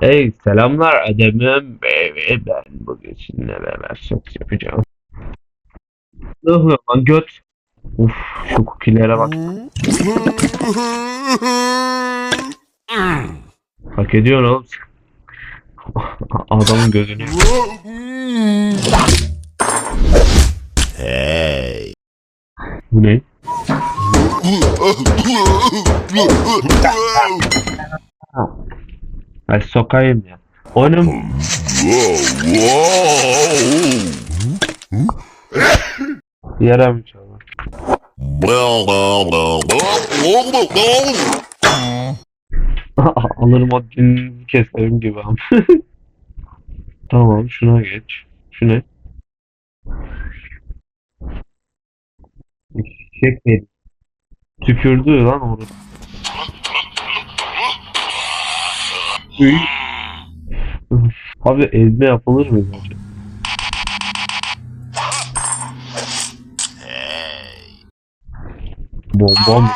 Hey selamlar adamım. Ee, Ben bugün sizinle beraber seks yapacağım. Oluyor lan göt? Uf şu kukilere bak. Hak ediyor oğlum. Adamın gözünü. Hey. Bu ne? Ay sokayım ya. Oğlum yaramış ama. Alırım o dinini keserim gibi ama. tamam şuna geç. Şu ne? Eşek mi? Tükürdü lan orada. Abi ezme yapılır mı bence? Bomba mı?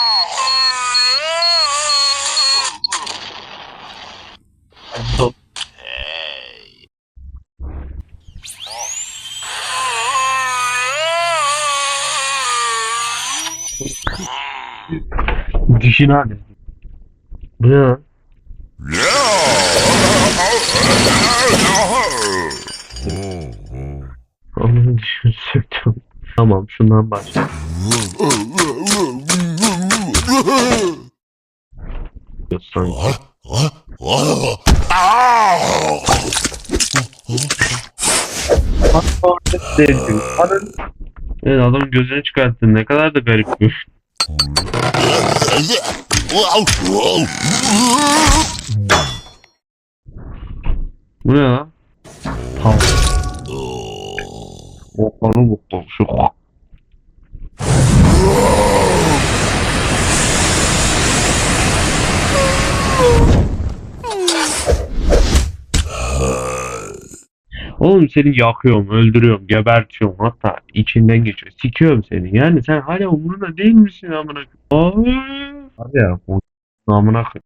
Dişin hali. Bu ne lan? Onun dişini söktüm. Tamam şundan başla. Sanki. Evet adam gözünü çıkarttı. Ne kadar da garipmiş. Bu ne lan? Tamam. Boklarını boklar. Şu Oğlum seni yakıyorum, öldürüyorum, gebertiyorum hatta içinden geçiyor. Sikiyorum seni. Yani sen hala umurunda değil misin amına koyayım? Abi ya bu amına.